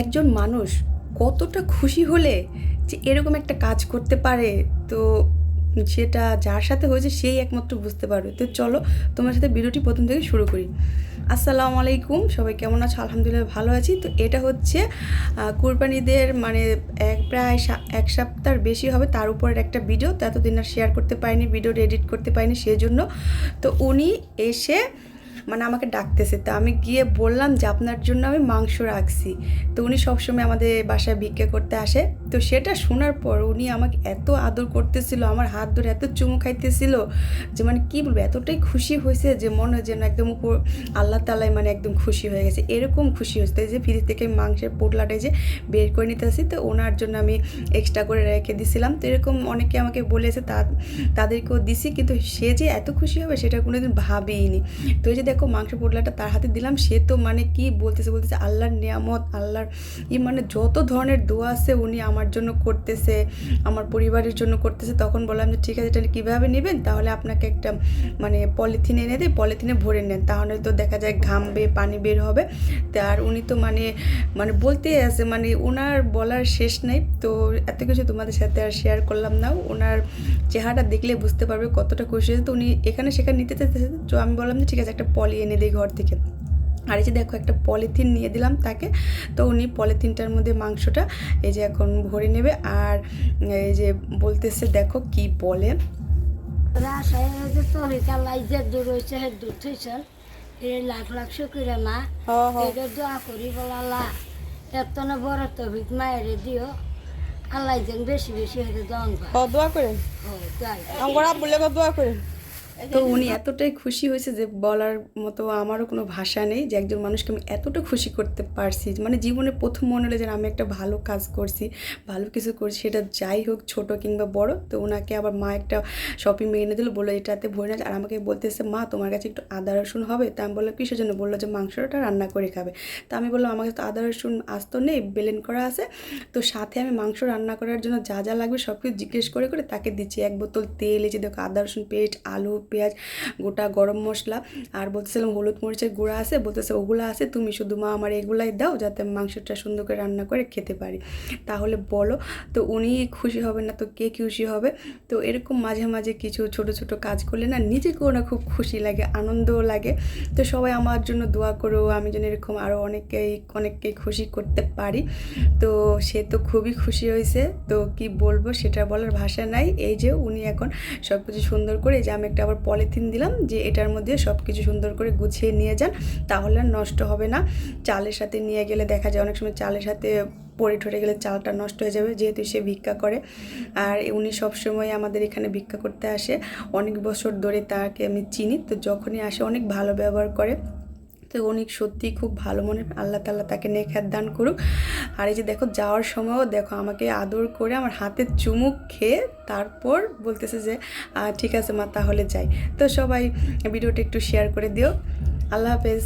একজন মানুষ কতটা খুশি হলে যে এরকম একটা কাজ করতে পারে, তো সেটা যার সাথে হয়েছে সেই একমাত্র বুঝতে পারবে। তো চলো তোমার সাথে ভিডিওটি প্রথম থেকে শুরু করি। আসসালামু আলাইকুম, সবাই কেমন আছো? আলহামদুলিল্লাহ ভালো আছি। তো এটা হচ্ছে কুরবানিদের মানে এক, প্রায় এক সপ্তাহের বেশি হবে তার উপরের একটা ভিডিও। তো এতদিন আর শেয়ার করতে পারিনি ভিডিওটা এডিট করতে পারিনি সেজন্য। তো উনি এসে মানে আমাকে ডাকতেছে। তো আমি গিয়ে বললাম যে, আপনার জন্য আমি মাংস রাখছি। তো উনি সবসময় আমাদের বাসায় ভিক্ষা করতে আসে। তো সেটা শোনার পর উনি আমাকে এত আদর করতেছিল, আমার হাত ধরে এত চুমু খাইতেছিল যে মানে কী বলব, এতটাই খুশি হয়েছে যে, মনে হয় যেন একদম উপর আল্লাহ তালাই মানে একদম খুশি হয়ে গেছে। এরকম খুশি হয়েছে যে, ফ্রিজ থেকে মাংসের পোটলাটাই যে, বের করে নিতে আসি তো ওনার জন্য আমি এক্সট্রা করে রেখে দিছিলাম। তো এরকম অনেকে আমাকে বলেছে, তা, তাদেরকেও দিছি। কিন্তু সে যে এত খুশি হবে, সেটা কোনোদিন ভাবিনি। তো এই যে, দেখো মাংস পোটলাটা তার হাতে দিলাম, সে তো মানে কি বলতেছে বলতেছে আল্লাহর নিয়ামত, আল্লাহর ই মানে যত ধরনের দোয়া আছে উনি আমার জন্য করতেছে, আমার পরিবারের জন্য করতেছে, তখন বললাম যে ঠিক আছে, এটা কীভাবে নেবেন? তাহলে আপনাকে একটা মানে পলিথিন এনে দিই, পলিথিনে ভরে নেন, তাহলে তো দেখা যায় ঘামবে পানি বের হবে। তা আর উনি তো মানে মানে বলতেই আছে মানে ওনার বলার শেষ নেই, তো এত কিছু তোমাদের সাথে আর শেয়ার করলাম না ওনার চেহারাটা দেখলে বুঝতে পারবে কতটা খুশি হয়েছে। তো উনি এখানে সেখানে নিতে চাইতেছে, তো আমি বললাম যে ঠিক আছে, একটা এনে দিই ঘর থেকে। আর এই যে দেখো একটা পলিথিন নিয়ে দিলাম তাকে। তো উনি পলিথিনটার মধ্যে মাংসটা এই যে এখন ভরে নেবে। আর এই যে বলতেছে দেখো কি বলে। লাখ লাখ শুকিরে মা। এটা দোয়া করি বলা এত না বড় তবিক মায়েরে দিও। আল্লাহ যেন বেশি বেশি হয়ে দোয়া করেন। ও তাই আমার বলে দোয়া করেন। তো উনি এতটাই খুশি হয়েছে যে বলার মতো আমারও কোনো ভাষা নেই যে একজন মানুষকে আমি এতটা খুশি করতে পারছি। মানে জীবনে প্রথম মনে হলো যে আমি একটা ভালো কাজ করছি, ভালো কিছু করছি, সেটা যাই হোক ছোট কিংবা বড়। তো ওনাকে আবার মা একটা শপিং ব্যাগ এনে দিল বলল এটাতে ভরে না আর আমাকে বলতেছে, মা, তোমার কাছে একটু আদা, রসুন হবে? তা আমি বললাম, কিসের জন্য? বলল যে, মাংসটা রান্না করে খাবে। তা আমি বললাম, আমার কাছে তো আদা, রসুন আস্ত নেই, বেলেন করা আছে। তো সাথে আমি মাংস রান্না করার জন্য যা যা লাগবে সব কিছু জিজ্ঞেস করে করে তাকে দিচ্ছি। এক বোতল তেল, এই যে দেখো আদা, রসুন পেস্ট, আলু পেঁয়াজ, গোটা গরম মশলা আর বলতেছিলাম হলুদ মরিচের গুঁড়া আছে, বলতেছে ওগুলো আছে, তুমি শুধু মা আমার এগুলাই দাও যাতে মাংসটা সুন্দর করে রান্না করে খেতে পারি। তাহলে বলো, তো উনি খুশি হবে না, তো কে খুশি হবে? তো এরকম মাঝে মাঝে কিছু ছোট ছোট কাজ করলে না নিজেকেও না খুব খুশি লাগে, আনন্দও লাগে। তো সবাই আমার জন্য দোয়া করো, আমি যেন এরকম আরও অনেকেই অনেককেই খুশি করতে পারি। তো সে তো খুবই খুশি হয়েছে, তো কি বলব সেটা বলার ভাষা নাই। এই যে উনি এখন সব কিছু সুন্দর করে যে আমি একটা আবার পলিথিন দিলাম, যে এটার মধ্যে সব কিছু সুন্দর করে গুছিয়ে নিয়ে যান, তাহলে নষ্ট হবে না। চালের সাথে নিয়ে গেলে দেখা যায় অনেক সময় চালের সাথে পড়ে ঠরে গেলে চালটা নষ্ট হয়ে যাবে, যেহেতু সে ভিক্ষা করে। আর উনি সবসময় আমাদের এখানে ভিক্ষা করতে আসে। অনেক বছর ধরে তাকে আমি চিনি, তো যখনই আসে অনেক ভালো ব্যবহার করে। তো উনি সত্যিই খুব ভালো মনে আল্লাহ তাল্লাহ তাকে নেখাত দান করুক। আর এই যে দেখো, যাওয়ার সময়ও দেখো আমাকে আদর করে আমার হাতে চুমুক খেয়ে তারপর বলতেছে যে ঠিক আছে মা, তাহলে যাই। তো সবাই ভিডিওটা একটু শেয়ার করে দিও। আল্লাহ হাফেজ।